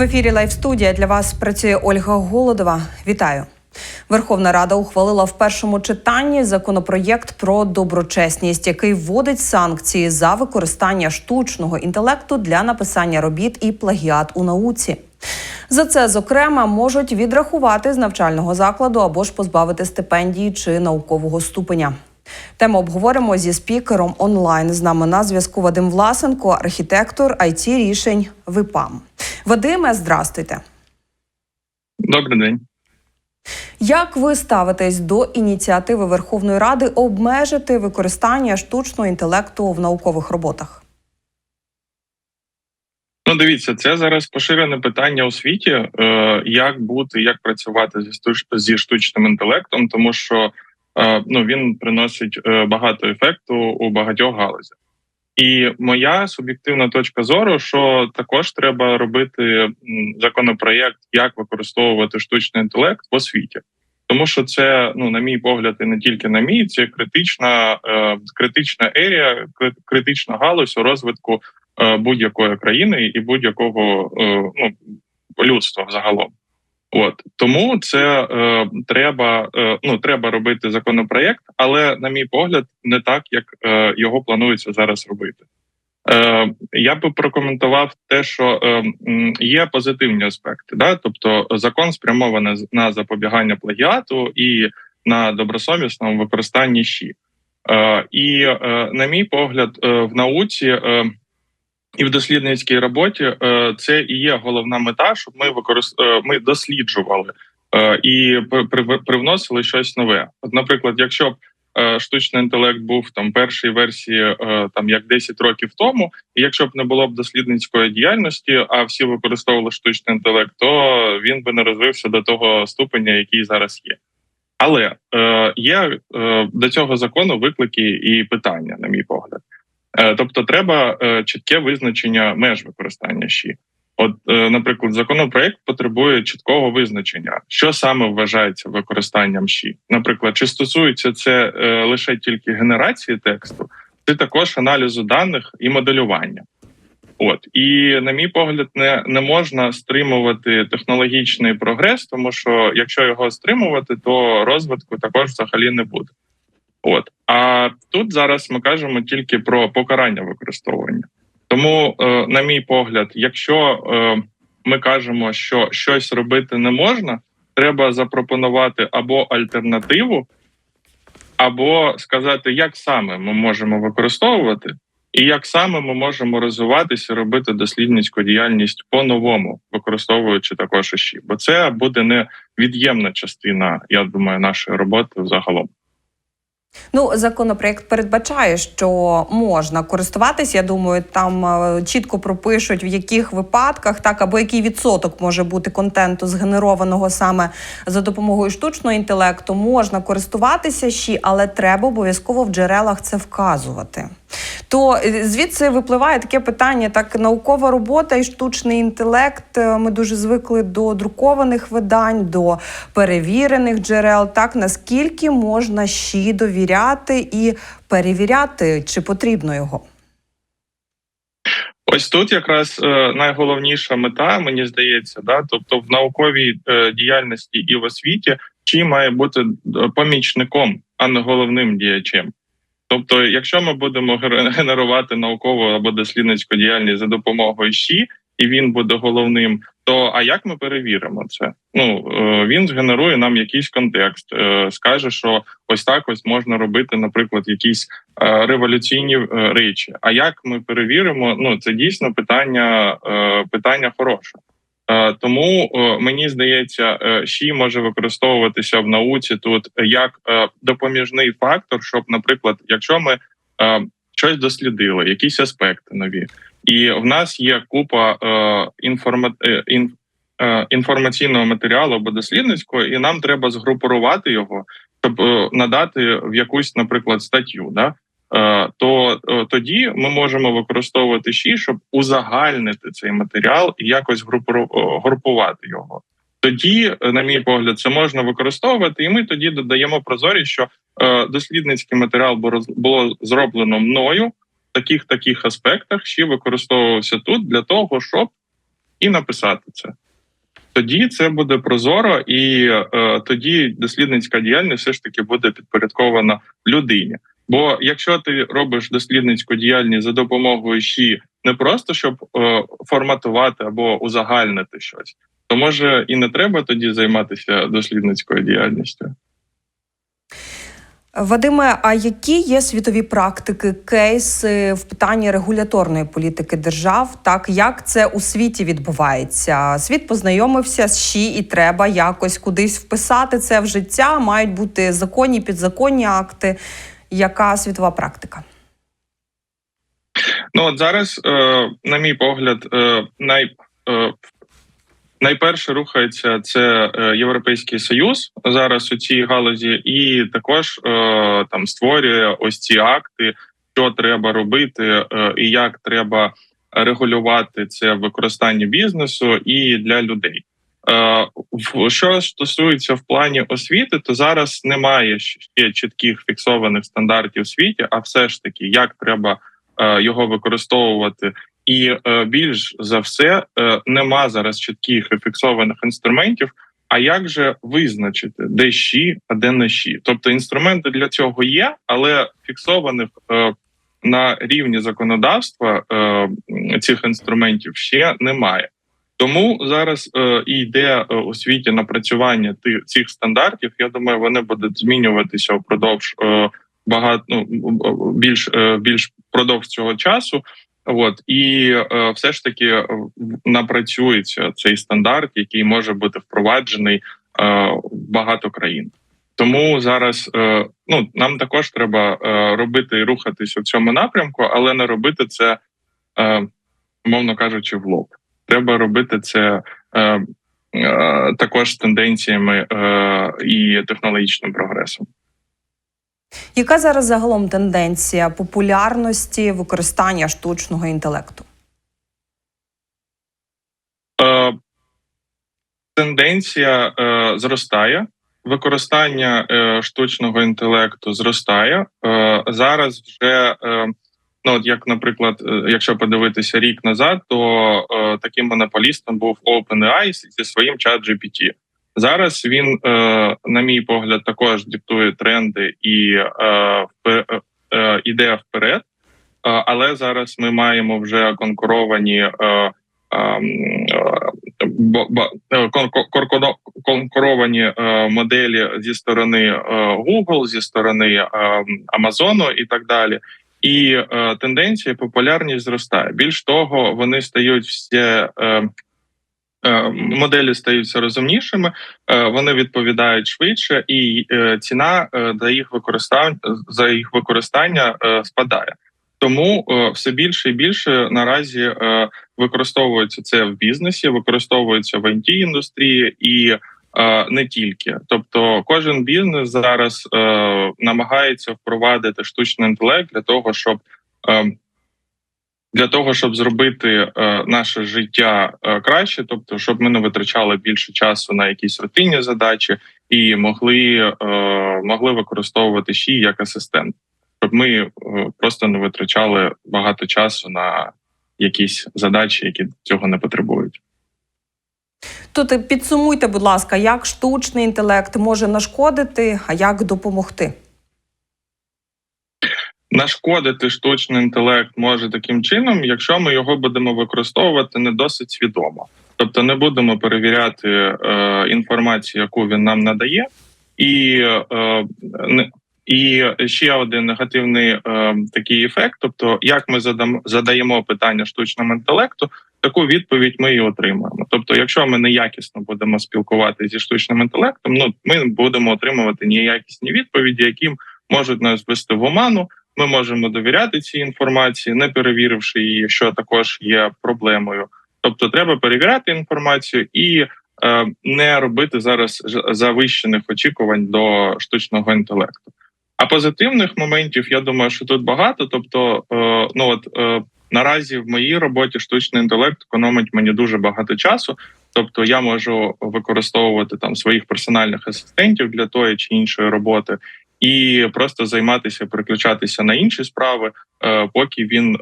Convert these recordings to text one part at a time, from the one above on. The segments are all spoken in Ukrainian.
В ефірі Лайв студія для вас працює Ольга Голодова. Вітаю. Верховна Рада ухвалила в першому читанні законопроєкт про доброчесність, який вводить санкції за використання штучного інтелекту для написання робіт і плагіат у науці. За це, зокрема, можуть відрахувати з навчального закладу або ж позбавити стипендії чи наукового ступеня. Тему обговоримо зі спікером онлайн. З нами на зв'язку Вадим Власенко, архітектор it рішень ВИПАМ. Вадиме, здрастуйте. Добрий день. Як ви ставитесь до ініціативи Верховної Ради обмежити використання штучного інтелекту в наукових роботах? Ну, дивіться, це зараз поширене питання у світі, е, як бути, як працювати зі штучним інтелектом, тому що ну він приносить е, багато ефекту у багатьох галузях. І моя суб'єктивна точка зору, що також треба робити законопроєкт, як використовувати штучний інтелект в освіті. Тому що це, ну на мій погляд, і не тільки на мій, це критична, е, критична ерія, критична галузь у розвитку е, будь-якої країни і будь-якого е, ну, людства загалом. От тому це е, треба е, ну треба робити законопроєкт, але на мій погляд, не так як е, його планується зараз робити. Е, я би прокоментував те, що е, є позитивні аспекти, да, тобто закон спрямований на запобігання плагіату і на добросовісному використанні ЩІ. Е, і е, на мій погляд, е, в науці е, і в дослідницькій роботі е, це і є головна мета, щоб ми використ... е, ми досліджували е, і при- при- привносили щось нове. От, наприклад, якщо б штучний інтелект був там першій версії, там як 10 років тому, і якщо б не було б дослідницької діяльності, а всі використовували штучний інтелект, то він би не розвився до того ступеня, який зараз є. Але є до цього закону виклики і питання, на мій погляд. Е, Тобто, треба е, чітке визначення меж використання ЩІ. От, е, наприклад, законопроект потребує чіткого визначення, що саме вважається використанням ЩІ. Наприклад, чи стосується це лише тільки генерації тексту, чи також аналізу даних і моделювання. От і на мій погляд, не, не можна стримувати технологічний прогрес, тому що якщо його стримувати, то розвитку також взагалі не буде. От а тут зараз ми кажемо тільки про покарання використовування. Тому, е, на мій погляд, якщо е, ми кажемо, що щось робити не можна, треба запропонувати або альтернативу, або сказати, як саме ми можемо використовувати, і як саме ми можемо розвиватися, робити дослідницьку діяльність по-новому, використовуючи також ощі. Бо це буде невід'ємна частина, я думаю, нашої роботи загалом. Ну, законопроект передбачає, що можна користуватись. Я думаю, там е, чітко пропишуть в яких випадках, так або який відсоток може бути контенту згенерованого саме за допомогою штучного інтелекту. Можна користуватися ще, але треба обов'язково в джерелах це вказувати. То е, звідси випливає таке питання: так, наукова робота і штучний інтелект. е, Ми дуже звикли до друкованих видань, до перевірених джерел. Так наскільки можна ще довіряти і перевіряти, чи потрібно його? Ось тут якраз е, найголовніша мета, мені здається, да, тобто в науковій діяльності і в освіті чи має бути помічником, а не головним діячем. Тобто, якщо ми будемо генерувати наукову або дослідницьку діяльність за допомогою ЩІ, і він буде головним, то а як ми перевіримо це? Ну е, він згенерує нам якийсь контекст, е, скаже, що ось так ось можна робити, наприклад, якісь е, революційні речі. А як ми перевіримо? Ну це дійсно питання, питання хороше. Е, Тому е, мені здається, е, ЩІ може використовуватися в науці тут як допоміжний фактор, щоб, наприклад, якщо ми щось дослідили, якісь аспекти нові, і в нас є купа інформа... ін- інформаційного матеріалу або дослідницького, і нам треба згрупувати його, щоб надати в якусь, наприклад, статтю. Да? Е, то е, тоді ми можемо використовувати ЩІ, щоб узагальнити цей матеріал і якось е, групувати його. Тоді, на мій погляд, це можна використовувати, і ми тоді додаємо прозорість, що дослідницький матеріал було, зроблено мною в таких таких аспектах, ще використовувався тут для того, щоб і написати це. Тоді це буде прозоро, і е, тоді дослідницька діяльність все ж таки буде підпорядкована людині. Бо якщо ти робиш дослідницьку діяльність за допомогою ЩІ не просто щоб е, форматувати або узагальнити щось, то може і не треба тоді займатися дослідницькою діяльністю. Вадиме, а які є світові практики, кейси в питанні регуляторної політики держав? Так як це у світі відбувається? Світ познайомився з ЩІ, і треба якось кудись вписати це в життя. Мають бути законні, підзаконні акти. Яка світова практика? Ну от зараз, е, на мій погляд, е, най, е, найперше рухається це Європейський Союз зараз у цій галузі, і також там створює ось ці акти, що треба робити, і як треба регулювати це в використанні бізнесу і для людей. Е, Що стосується в плані освіти, то зараз немає ще чітких фіксованих стандартів у світі, а все ж таки, як треба е, його використовувати. І е, більш за все нема зараз чітких фіксованих інструментів. А як же визначити, де щі, а де не щі? Тобто інструменти для цього є, але фіксованих на рівні законодавства цих інструментів ще немає. Тому зараз е, і йде е, у світі напрацювання цих стандартів. Я думаю, вони будуть змінюватися впродовж е, багато ну, більш е, більш впродовж цього часу. От і е, все ж таки е, напрацюється цей стандарт, який може бути впроваджений е, в багато країн. Тому зараз е, ну нам також треба е, робити і рухатися в цьому напрямку, але не робити це, е, мовно кажучи, в лоб. Треба робити це е, е, також тенденціями е, і технологічним прогресом. Яка зараз загалом тенденція популярності використання штучного інтелекту? Е, тенденція е, зростає. Використання е, штучного інтелекту зростає е, зараз. Вже е, ну от як, наприклад, е, якщо подивитися рік назад, то е, таким монополістом був OpenAI зі своїм чат GPT. Зараз він, е, на мій погляд, також диктує тренди і е, впе- е, іде вперед. Е, але зараз ми маємо вже конкуровані. Е, е, е, конкуровані е, моделі зі сторони е, Google, зі сторони е, Amazon і так далі. І е, тенденція популярність зростає. Більш того, вони стають все. Е, е, Моделі стаються розумнішими, е, вони відповідають швидше, і е, ціна за їх використання за їх використання спадає. Тому все більше і більше наразі використовується це в бізнесі, використовується в it індустрії і не тільки. Тобто, кожен бізнес зараз е, намагається впровадити штучний інтелект для того, щоб е, для того, щоб зробити е, наше життя е, краще, тобто, щоб ми не витрачали більше часу на якісь рутинні задачі і могли, е, могли використовувати ще як асистент, щоб ми е, просто не витрачали багато часу на якісь задачі, які цього не потребують. Тут підсумуйте, будь ласка, як штучний інтелект може нашкодити, а як допомогти? Нашкодити штучний інтелект може таким чином, якщо ми його будемо використовувати не досить свідомо, тобто не будемо перевіряти е, інформацію, яку він нам надає, і е, не- і ще один негативний е, такий ефект. Тобто, як ми задам, задаємо питання штучному інтелекту, таку відповідь ми і отримуємо. Тобто, якщо ми неякісно будемо спілкуватися зі штучним інтелектом, ну ми будемо отримувати неякісні відповіді, які можуть нас ввести в оману. Ми можемо довіряти цій інформації, не перевіривши її, що також є проблемою. Тобто, треба перевіряти інформацію і е, не робити зараз завищених очікувань до штучного інтелекту. А позитивних моментів я думаю, що тут багато. Тобто, е, ну от е, наразі в моїй роботі штучний інтелект економить мені дуже багато часу. Тобто, я можу використовувати там своїх персональних асистентів для тої чи іншої роботи. і просто займатися, переключатися на інші справи, е, поки він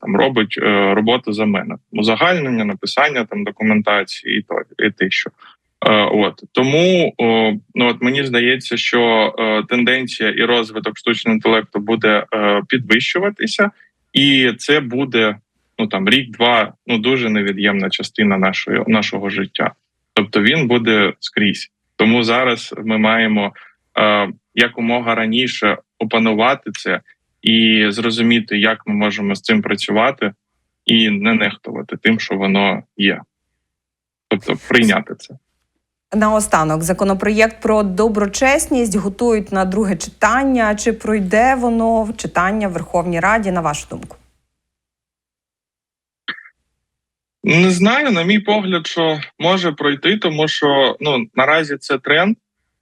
там робить роботу за мене. Узагальнення, написання там документації і то і те. Е, От тому ну от мені здається, що е, тенденція і розвиток штучного інтелекту буде е, підвищуватися, і це буде ну там рік-два, ну дуже невід'ємна частина нашої нашого життя. Тобто він буде скрізь. Тому зараз ми маємо якомога раніше опанувати це і зрозуміти, як ми можемо з цим працювати, і не нехтувати тим, що воно є. Тобто прийняти це. Наостанок, законопроєкт про доброчесність готують на друге читання. Чи пройде воно в читання в Верховній Раді, на вашу думку? Не знаю, на мій погляд, що може пройти, тому що ну наразі це тренд,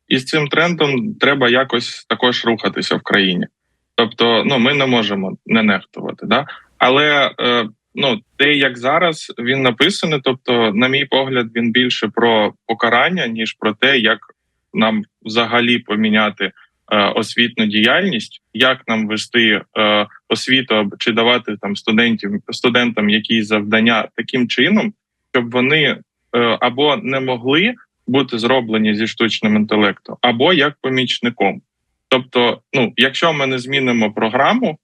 і з цим трендом треба якось також рухатися в країні. Тобто, ну ми не можемо не нехтувати, да але е, ну те, як зараз він написаний, тобто, на мій погляд, він більше про покарання ніж про те, як нам взагалі поміняти е, освітну діяльність, як нам вести е, освіту чи давати там студентів студентам якісь завдання таким чином, щоб вони е, або не могли бути зроблені зі штучним інтелектом, або як помічником. Тобто, ну якщо ми не змінимо програму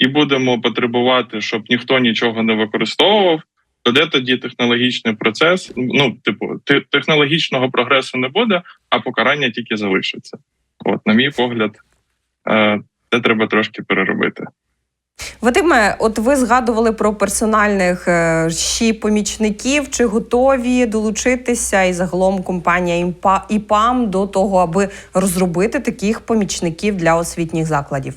і будемо потребувати, щоб ніхто нічого не використовував, то де тоді технологічний процес? Ну, типу, те- технологічного прогресу не буде, а покарання тільки залишиться. От, на мій погляд, е, це треба трошки переробити. Вадиме, от ви згадували про персональних е, ще помічників. Чи готові долучитися і загалом компанія «Імпа- ІПАМ до того, аби розробити таких помічників для освітніх закладів?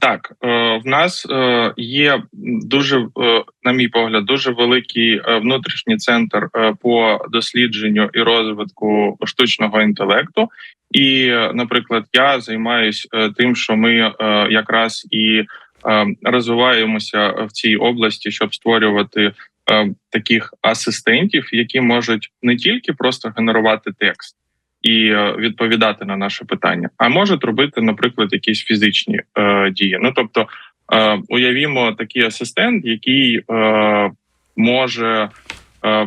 Так, е, в нас е, є дуже, е, на мій погляд, дуже великий внутрішній центр по дослідженню і розвитку штучного інтелекту. І, наприклад, я займаюсь тим, що ми якраз і розвиваємося в цій області, щоб створювати таких асистентів, які можуть не тільки просто генерувати текст і е, відповідати на наше питання, а можуть робити, наприклад, якісь фізичні е, дії. Ну тобто, е, уявімо такий асистент, який е, може е,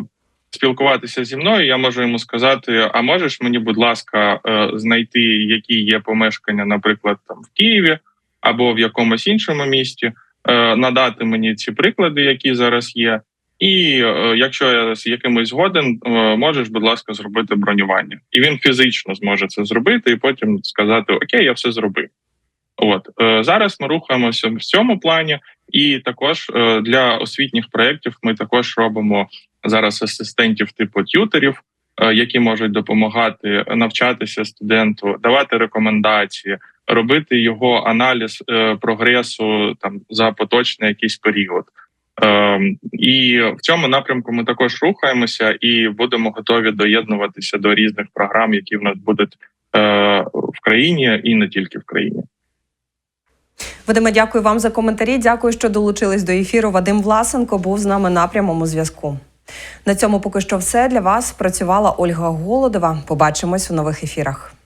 спілкуватися зі мною. Я можу йому сказати: а можеш мені, будь ласка, е, знайти, які є помешкання, наприклад, там в Києві або в якомусь іншому місті, е, надати мені ці приклади, які зараз є. І е, якщо я з якимось згоден, е, можеш, будь ласка, зробити бронювання, і він фізично зможе це зробити, і потім сказати: Окей, я все зробив. От е, зараз ми рухаємося в цьому плані, і також для освітніх проєктів ми також робимо зараз асистентів типу т'ютерів, які можуть допомагати навчатися студенту, давати рекомендації, робити його аналіз прогресу там за поточний якийсь період. Ем, і в цьому напрямку ми також рухаємося і будемо готові доєднуватися до різних програм, які в нас будуть е, в країні і не тільки в країні. Вадиме, дякую вам за коментарі. Дякую, що долучились до ефіру. Вадим Власенко був з нами на прямому зв'язку. На цьому поки що все для вас. Працювала Ольга Голодова. Побачимось у нових ефірах.